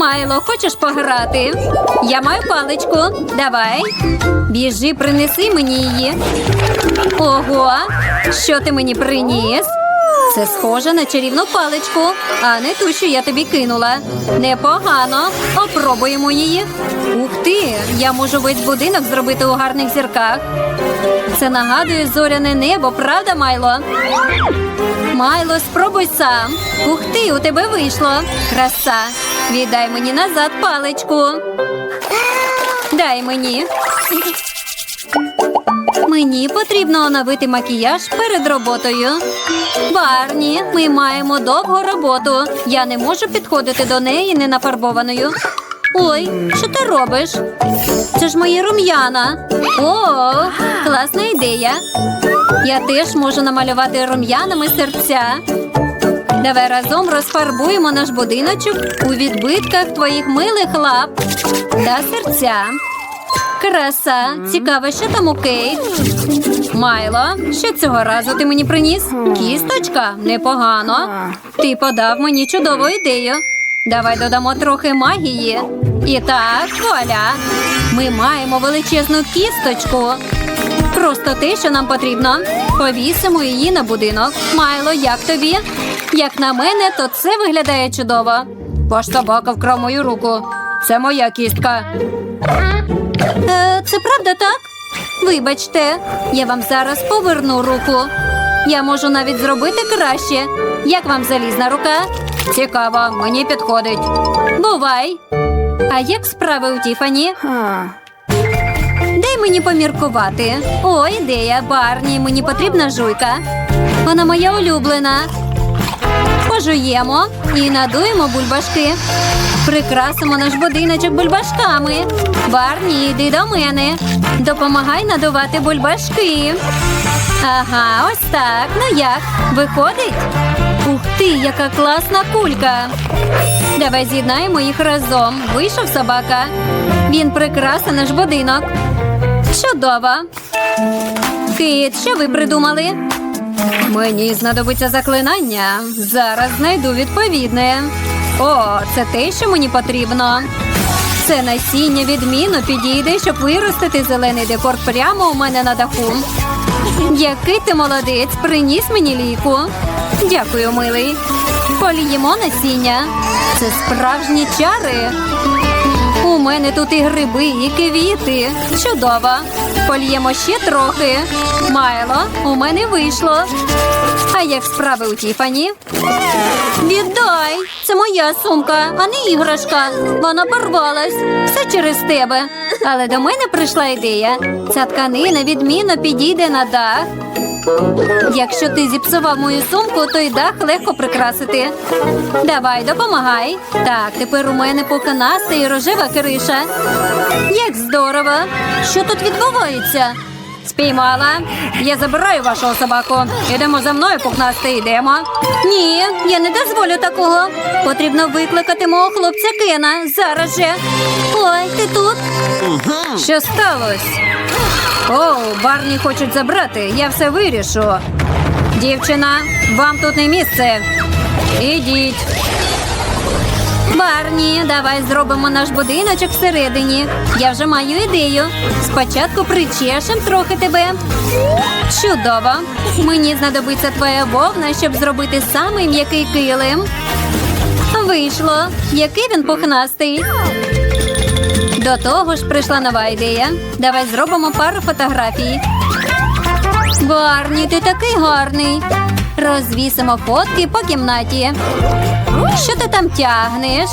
Майло, хочеш пограти? Я маю паличку. Давай. Біжи, принеси мені її. Ого, що ти мені приніс? Це схоже на чарівну паличку, а не ту, що я тобі кинула. Непогано. Опробуємо її. Ух ти! Я можу весь будинок зробити у гарних зірках. Це нагадує зоряне небо, правда, Майло? Майло, спробуй сам. Ух ти, у тебе вийшло. Краса. Віддай мені назад паличку. Дай мені. Мені потрібно оновити макіяж перед роботою. Барні, ми маємо довгу роботу. Я не можу підходити до неї ненафарбованою. Ой, що ти робиш? Це ж мої рум'яна. О, класна ідея. Я теж можу намалювати рум'янами серця. Давай разом розфарбуємо наш будиночок у відбитках твоїх милих лап та серця. Краса, цікаво, що там у Кейт. Майло, що цього разу ти мені приніс? Кісточка? Непогано. Ти подав мені чудову ідею. Давай додамо трохи магії. І так, вуаля. Ми маємо величезну кісточку. Просто те, що нам потрібно. Повісимо її на будинок. Майло, як тобі? Як на мене, то це виглядає чудово. Ваш собака вкрав мою руку. Це моя кістка. Е, це правда так? Вибачте, я вам зараз поверну руку. Я можу навіть зробити краще. Як вам залізна рука? Цікаво, мені підходить. Бувай. А як справи у Тіфані? Дай мені поміркувати. О, ідея, Барні, мені потрібна жуйка. Вона моя улюблена. Пожуємо і надуємо бульбашки. Прикрасимо наш будиночок бульбашками. Барні, йди до мене. Допомагай надувати бульбашки. Ага, ось так. Ну як? Виходить? Ух ти, яка класна кулька. Давай з'єднаємо їх разом. Вийшов собака. Він прикрасив наш будинок. Чудово. Кит, що ви придумали? Мені знадобиться заклинання. Зараз знайду відповідне. О, це те, що мені потрібно. Це насіння відмінно підійде, щоб виростити зелений декор прямо у мене на даху. Який ти молодець, приніс мені ліку. Дякую, милий. Поліємо насіння. Це справжні чари. Мене тут і гриби, і квіти. Чудово. Польємо ще трохи. Майло, у мене вийшло. А як справи у Тіфані? Віддай! Це моя сумка, а не іграшка. Вона порвалась. Все через тебе. Але до мене прийшла ідея. Ця тканина відмінно підійде на дах. Якщо ти зіпсував мою сумку, то й дах легко прикрасити. Давай, допомагай. Так, тепер у мене поканаста і рожева криша. Як здорово! Що тут відбувається? Спіймала. Я забираю вашого собаку. Ідемо за мною, пухнасти, йдемо. Ні, я не дозволю такого. Потрібно викликати мого хлопця Кена. Зараз же. Ой, ти тут? Що сталося? О, Барні хочуть забрати. Я все вирішу. Дівчина, вам тут не місце. Ідіть. Барні, давай зробимо наш будиночок всередині. Я вже маю ідею. Спочатку причешем трохи тебе. Чудово. Мені знадобиться твоя вовна, щоб зробити самий м'який килим. Вийшло. Який він пухнастий. До того ж прийшла нова ідея. Давай зробимо пару фотографій. Барні, ти такий гарний. Розвісимо фотки по кімнаті. Що ти там тягнеш?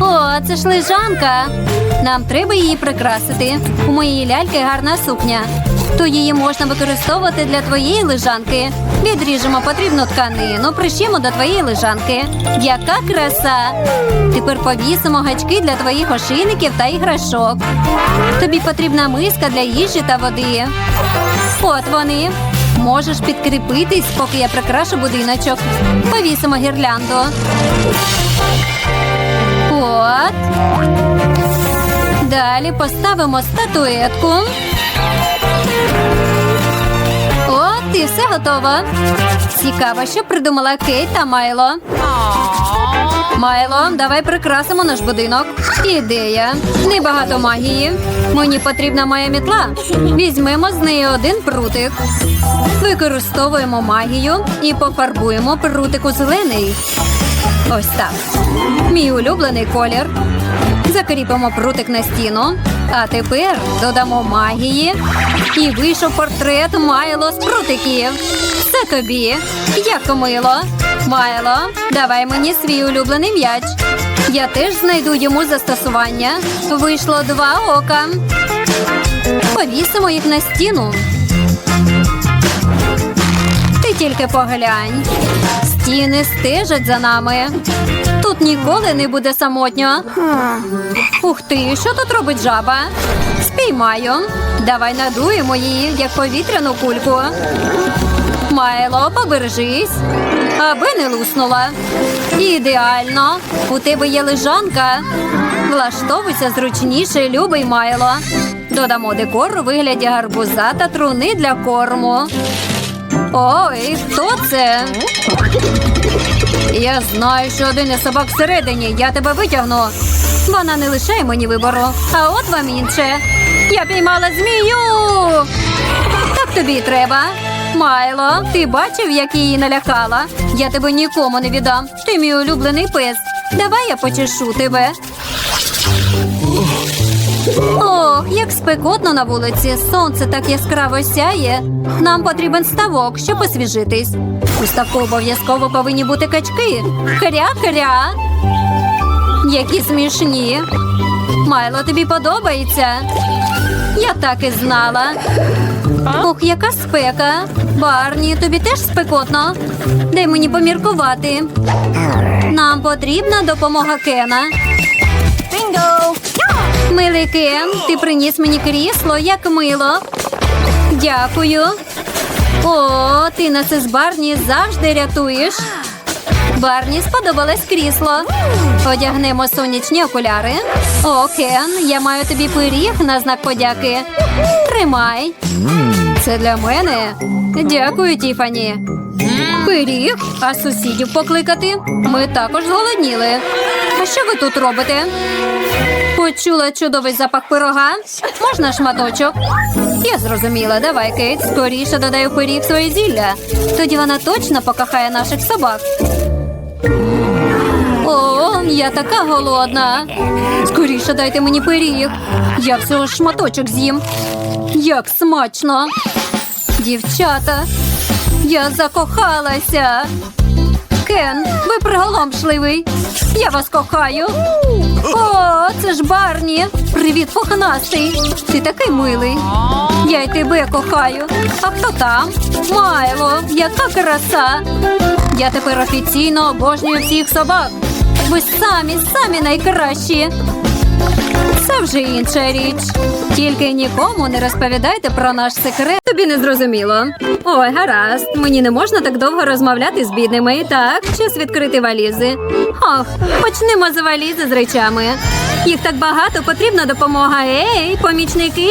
О, це ж лежанка. Нам треба її прикрасити. У моєї ляльки гарна сукня. То її можна використовувати для твоєї лежанки. Відріжемо потрібну тканину, пришємо до твоєї лежанки. Яка краса! Тепер повісимо гачки для твоїх ошейників та іграшок. Тобі потрібна миска для їжі та води. От вони. Можеш підкріпитись, поки я прикрашу будиночок. Повісимо гірлянду. От. Далі поставимо статуетку. От і все готово. Цікаво, що придумала Кейт та Майло. Майло, давай прикрасимо наш будинок. Ідея. Небагато магії. Мені потрібна моя мітла. Візьмемо з неї один прутик. Використовуємо магію і пофарбуємо прутик у зелений. Ось так. Мій улюблений колір. Закріпимо прутик на стіну. А тепер додамо магії. І вийшов портрет Майло з прутиків. Це тобі. Як мило. Майло, давай мені свій улюблений м'яч. Я теж знайду йому застосування. Вийшло два ока. Повісимо їх на стіну. Ти тільки поглянь. Стіни стежать за нами. Тут ніколи не буде самотньо. Ух ти, що тут робить жаба? Спіймаю. Давай надуємо її, як повітряну кульку. Майло, побережись, аби не луснула. Ідеально. У тебе є лежанка. Влаштовуйся зручніше, любий Майло. Додамо декор у вигляді гарбуза та труни для корму. Ой, хто це? Я знаю, що один із собак всередині. Я тебе витягну. Вона не лишає мені вибору. А от вам інше. Я піймала змію. Так тобі й треба. Майло, ти бачив, як її налякала? Я тебе нікому не віддам. Ти мій улюблений пес. Давай я почешу тебе. Ох, як спекотно на вулиці. Сонце так яскраво сяє. Нам потрібен ставок, щоб освіжитись. У ставку обов'язково повинні бути качки. Хря-хря. Які смішні. Майло, тобі подобається? Я так і знала. Ох, яка спека. Барні, тобі теж спекотно. Дай мені поміркувати. Нам потрібна допомога Кена. Бінго! Милий Кен, ти приніс мені крісло, як мило. Дякую. О, ти нас із Барні завжди рятуєш. Барні сподобалось крісло. Одягнемо сонячні окуляри. О, Кен, я маю тобі пиріг на знак подяки. Тримай. Це для мене. Дякую, Тіфані. Пиріг, а сусідів покликати. Ми також зголодніли. А що ви тут робите? Почула чудовий запах пирога. Можна шматочок? Я зрозуміла. Давай, Кейт, скоріше додай у пиріг своє зілля. Тоді вона точно покохає наших собак. О, я така голодна. Скоріше дайте мені пиріг. Я всього шматочок з'їм. Як смачно. Дівчата, я закохалася. Кен, ви приголомшливий. Я вас кохаю. О, це ж Барні. Привіт, пухнастий. Ти такий милий. Я й тебе кохаю. А хто там? Майло, яка краса. Я тепер офіційно обожнюю всіх собак. Ви самі, самі найкращі. Це вже інша річ. Тільки нікому не розповідайте про наш секрет. Тобі не зрозуміло. Ой, гаразд. Мені не можна так довго розмовляти з бідними. Так, час відкрити валізи. Ох, почнемо з валізи з речами. Їх так багато, потрібна допомога. Ей, помічники.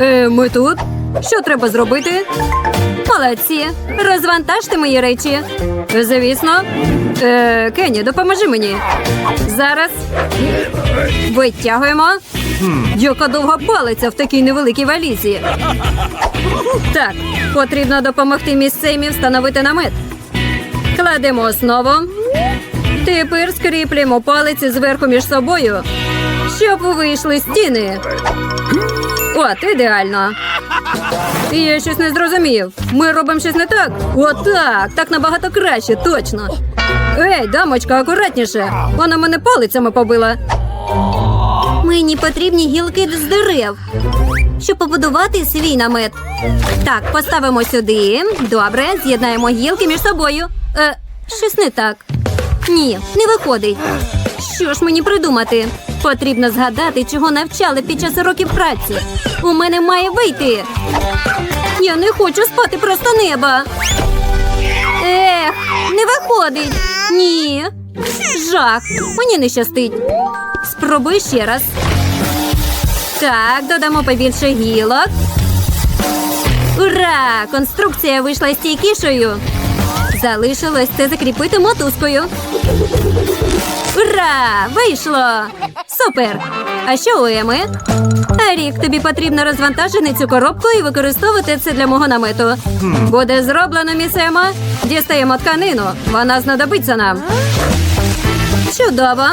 Е, ми тут. Що треба зробити? Молодці. Розвантажте мої речі. Звісно. Е, Кенні, допоможи мені. Зараз. Витягуємо. Яка довга палиця в такій невеликій валізі. Так, потрібно допомогти місцеві встановити намет. Кладемо основу. Тепер скріплюємо палиці зверху між собою, щоб вийшли стіни. От, ідеально. Я щось не зрозумів. Ми робимо щось не так. Отак. Так набагато краще, точно. Ей, дамочка, акуратніше. Вона мене палицями побила. Мені потрібні гілки з дерев, щоб побудувати свій намет. Так, поставимо сюди. Добре, з'єднаємо гілки між собою. Е, щось не так. Ні, не виходить. Що ж мені придумати? Потрібно згадати, чого навчали під час уроків праці. У мене має вийти. Я не хочу спати просто неба. Ех, не виходить. Ні. Жах. Мені не щастить. Спробуй ще раз. Так, додамо побільше гілок. Ура! Конструкція вийшла стійкішою. Залишилось це закріпити мотузкою. Ура! Вийшло! Супер! А що у Еми? Рік, тобі потрібно розвантажити цю коробку і використовувати це для мого намету. Буде зроблено, місема. Дістаємо тканину. Вона знадобиться нам. Чудово.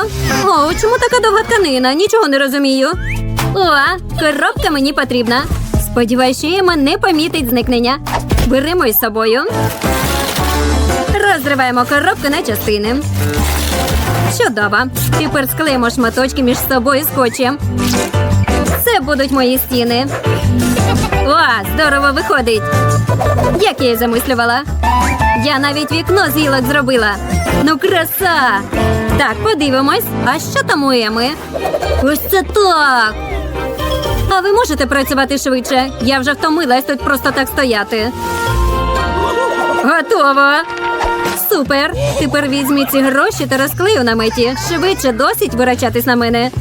О, чому така довга тканина? Нічого не розумію. О, коробка мені потрібна. Сподіваюсь, що Ема не помітить зникнення. Беремо із собою. Розриваємо коробку на частини. Чудово. Тепер склеїмо шматочки між собою скотчем. Це будуть мої стіни. О, здорово виходить. Як я і замислювала. Я навіть вікно з гілок зробила. Ну, краса! Так, подивимось. А що там у Еми? Ось це так. А ви можете працювати швидше? Я вже втомилась тут просто так стояти. Готово. Супер. Тепер візьміть ці гроші та розклею на меті. Швидше досить вирачатись на мене.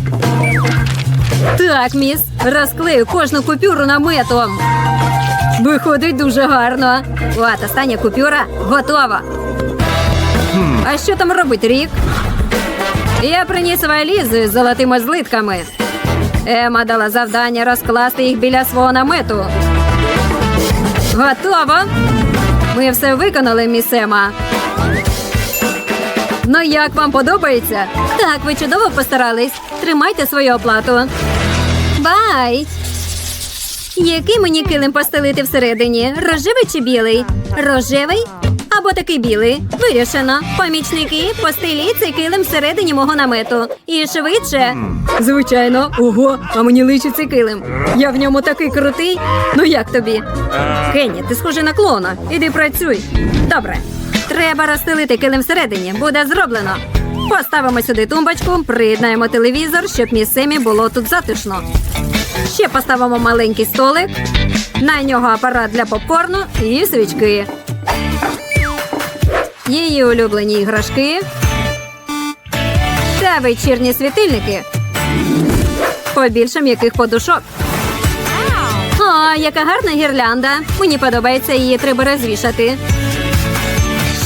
Так, міс, розклею кожну купюру наметом. Виходить дуже гарно. От, остання купюра готова. А що там робить Рік? Я приніс валізи з золотими злитками. Ема дала завдання розкласти їх біля свого намету. Готово. Ми все виконали, міс Ема. Ну як вам подобається? Так, ви чудово постарались. Тримайте свою оплату. Бай! Який мені килим постелити всередині? Рожевий чи білий? Рожевий або такий білий? Вирішено. Помічники, постеліть цей килим всередині мого намету. І швидше. Звичайно, ого, а мені личить килим. Я в ньому такий крутий. Ну як тобі? Кенні, ти схожий на клона. Іди працюй. Добре. Треба розстелити килим всередині. Буде зроблено. Поставимо сюди тумбочку, приєднаємо телевізор, щоб місцемі було тут затишно. Ще поставимо маленький столик, на нього апарат для попкорну і свічки. Її улюблені іграшки та вечірні світильники. Побільше м'яких подушок. О, яка гарна гірлянда. Мені подобається її треба розвішати.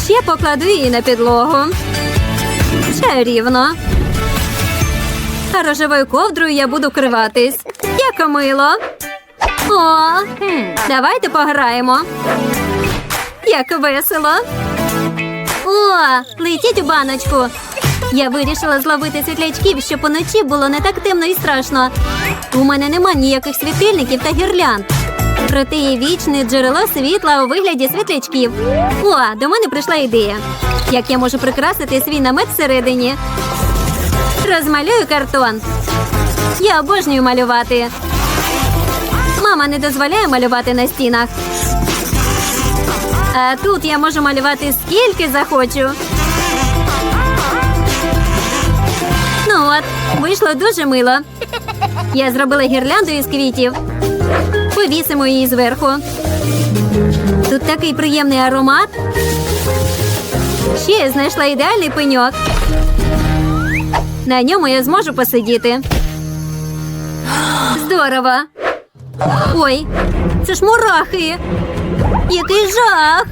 Ще покладу її на підлогу. Чарівно. А рожевою ковдрою я буду вкриватись. Як мило. О, давайте пограємо. Як весело. О, летіть у баночку. Я вирішила зловити світлячків, щоб уночі було не так темно і страшно. У мене нема ніяких світильників та гірлянд. Проте є вічне джерело світла у вигляді світлячків. О, до мене прийшла ідея. Як я можу прикрасити свій намет всередині? Розмалюю картон. Я обожнюю малювати. Мама не дозволяє малювати на стінах. А тут я можу малювати скільки захочу. Ну от, вийшло дуже мило. Я зробила гірлянду із квітів. Повісимо її зверху. Тут такий приємний аромат. Ще я знайшла ідеальний пеньок. На ньому я зможу посидіти. Здорово. Ой, це ж мурахи. Який жах.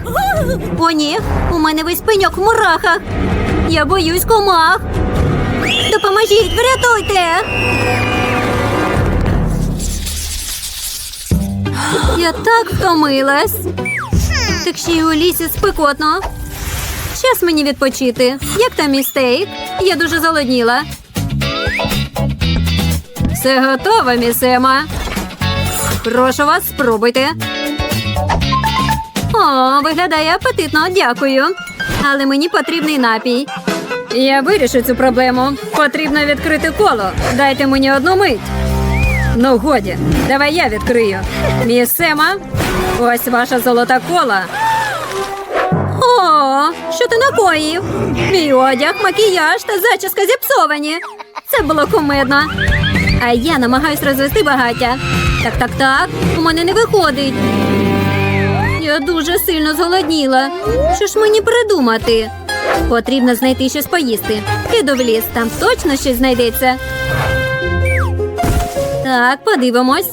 О, ні, у мене весь пеньок в мурахах. Я боюсь комах. Допоможіть, врятуйте. Я так втомилась. Так ще й у лісі спекотно. Час мені відпочити. Як там мій стейк? Я дуже зголодніла. Все готово, місема. Прошу вас, спробуйте. О, виглядає апетитно, дякую. Але мені потрібний напій. Я вирішу цю проблему. Потрібно відкрити коло. Дайте мені одну мить. Ну, годі, давай я відкрию. Міс Сема, ось ваша золота кола. О, що ти накоїв? Мій одяг, макіяж та зачіска зіпсовані. Це було кумедно. А я намагаюсь розвести багаття. Так, так, так, у мене не виходить. Я дуже сильно зголодніла. Що ж мені придумати? Потрібно знайти щось поїсти. Піду в ліс, там точно щось знайдеться. Так, подивимось.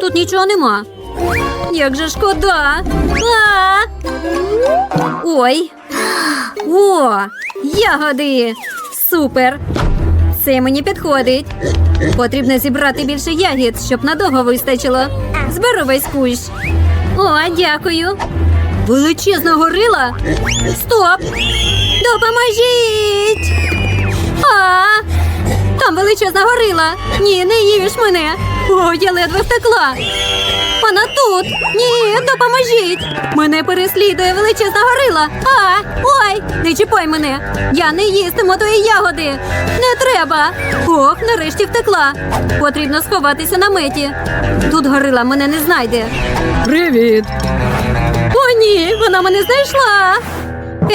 Тут нічого нема. Як же шкода. А! Ой. О, ягоди. Супер! Це мені підходить. Потрібно зібрати більше ягід, щоб надовго вистачило. Зберу весь кущ. О, дякую. Величезна горила. Стоп! Допоможіть! А! Там величезна горила. Ні, не їж мене. О, я ледве втекла. Вона тут. Ні, допоможіть. Мене переслідує величезна горила. А, ой, не чіпай мене. Я не їстиму твої ягоди. Не треба. Ох, нарешті втекла. Потрібно сховатися на меті. Тут горила мене не знайде. Привіт. О, ні, вона мене знайшла.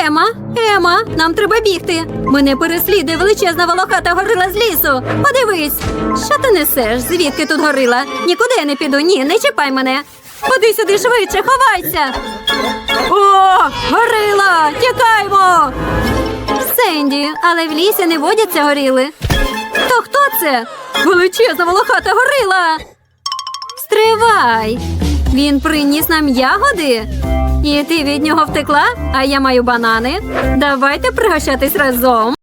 Ема, Ема, нам треба бігти. Мене переслідує величезна волохата горила з лісу. Подивись, що ти несеш? Звідки тут горила? Нікуди я не піду. Ні, не чіпай мене. Ходи сюди швидше, ховайся. О, горила! Тікаймо! Сенді, але в лісі не водяться горіли. То хто це? Величезна волохата горила. Стривай! Він приніс нам ягоди. І ти від нього втекла, а я маю банани. Давайте пригощатись разом.